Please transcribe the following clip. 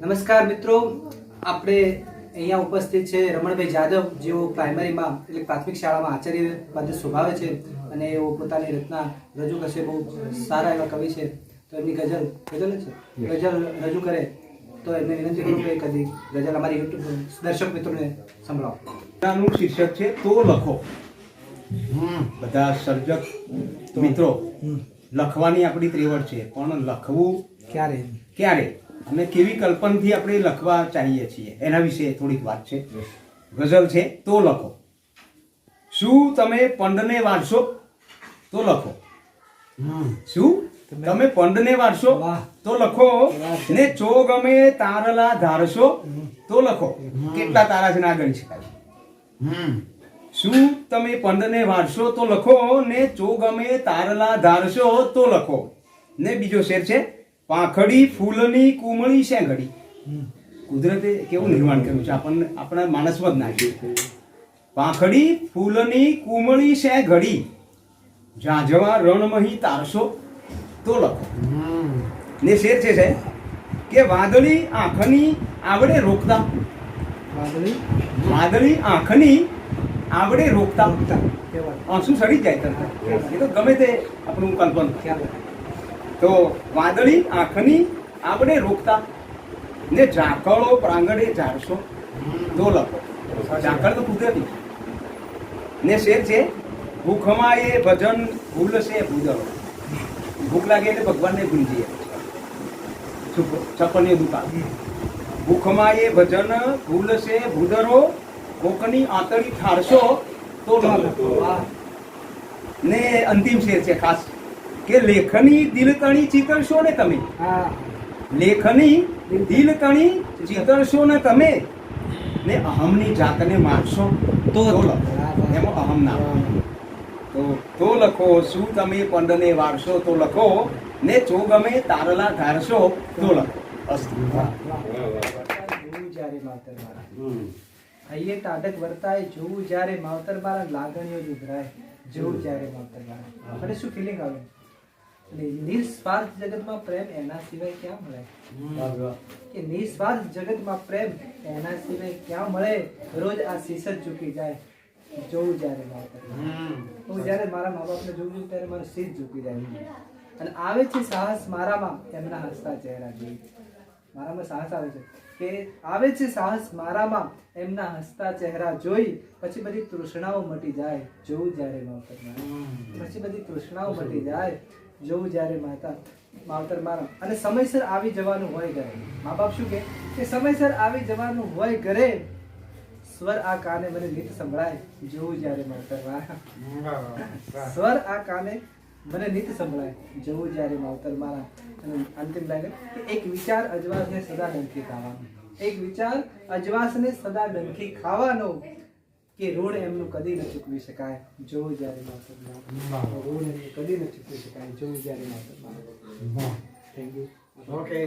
નમસ્કાર મિત્રો. આપણે અહીંયા ઉપસ્થિત છે રમણભાઈ જાદવ જેઓ પ્રાઇમરીમાં એટલે પ્રાથમિક શાળામાં આચાર્ય પદ સ્વભાવે છે અને એઓ પોતાની રચના રજૂ કરશે બહુ સારા એવા કવિ છે. તો એમની ગઝલ ગઝલ છે? ગઝલ રજૂ કરે તો એમને વિનંતી કરું કે કદી ગઝલ અમારી યુટ્યુબ દર્શક મિત્રોને સંભળાવો. નું શીર્ષક છે તો લખો. બધા સર્જક મિત્રો લખવાની આપણી ત્રેવડ છે પણ લખવું ક્યારે? ક્યારે? અને કેવી કલ્પનથી આપણે લખવા ચાહીએ છીએ? એના વિશે થોડીક વાત છે. ગઝલ છે તો લખો. શું તમે પંડને વાંચશો તો લખો. શું? તમે પંડને વાંચશો. તો લખો. ને ચો ગમે તારલા ધારશો તો લખો. કેટલા તારા છે ના ગણી શકાય શું તમે પંડને વાંચશો તો લખો. ને ચો ગમે તારલા ધારશો તો લખો. ને બીજો શેર છે? પાંખડી ફૂલની કુમળી છે ઘડી કુદરતે કેવું નિર્માણ કર્યું છે? આપણને આપણા માણસમાં જ નાખ્યું પાંખડી ફૂલની કુમળી છે ઘડી ઝાંઝવા રણમહી તારશો તો લખો. ને શેર છે સાહેબ કે વાદળી આંખની આવડે રોકતા. વાદળી? વાદળી આંખની આવડે રોકતા. આંસુ સડી જાય તરત? એ તો ગમે તે આપણું કલ્પન. ક્યાં તો વાદળી આંખની આપણે રોકતા. ને ઝાકળો પ્રાંગણે ઝાડશો. તો લખો. ઝાકળ તો કુદરતી. ને શેર છે ભૂખમાં એ ભજન ભૂલશે ભૂદળો. ભૂખ લાગે એટલે ભગવાનને ભૂંજીએ. ચપ્પલની દુકાન ભૂખમાં એ ભજન ભૂલશે ભૂદરો કોકની આંતળી ઠારશો તો ને અંતિમ શેર છે ખાસ. કે લેખની દિલકણી ચીતરશો ને તમે? હા. લેખની દિલકણી ચીતરશો ને તમે? ને અહમની જાતને માનશો? તો એમાં અહમ ના તો તો લખો શું તમે પંડને વારશો તો લખો? ને જો ગમે તારલા ધારશો તો લખો. અસ્તુ હૈયે તાડક વર્તાય જોવું જ્યારે માવતર મારા લાગણીઓ જ ઉભરાય. જોવું જ્યારે માવતર મારા આપણે શું ફિલિંગ આવે? નિસ્વાર્થ જગતમાં પ્રેમ એના સિવાય ક્યાં મળે? કે નિસ્વાર્થ જગતમાં પ્રેમ એના સિવાય ક્યાં મળે? રોજ આ શીશ જ ચૂકી જાય. જોઉં જ્યારે મારા. હું જ્યારે મારા મા બાપને જોઉં છું ત્યારે મારું શીશ ઝૂકી જાય. અને આવે છે સાહસ મારામાં એમના હસતા ચહેરા જોઈ. મારામાં સાહસ આવે છે. કે આવે છે સાહસ મારામાં એમના હસતા ચહેરા જોઈ પછી બધી તૃષ્ણાઓ મટી જાય જોઉં જ્યારે માવતર મારા. પછી બધી તૃષ્ણાઓ મટી જાય જોવું જ્યારે માતા માવતર મારા. અને સમયસર આવી જવાનું હોય ઘરે. મા બાપ શું કે કે સમયસર આવી જવાનું હોય ઘરે સ્વર આ કાને મને ગીત સંભળાય જોઉં જ્યારે માવતર મારા. સ્વર આ કાને મને નિત સંભળાય જવું જ્યારે માવતર મારા. અંતિમ લાગે કે એક વિચાર અજવાસને સદા ડંખી ખાવાનો એક વિચાર અજવાસને સદા ડંખી ખાવાનો કે ઋણ એમનું કદી ન ચૂકવી શકાય જો જ્યારે મારા ઋણ એમનું કદી ન ચૂકવી શકાય જો જ્યારે મારા થેન્ક યુ ઓકે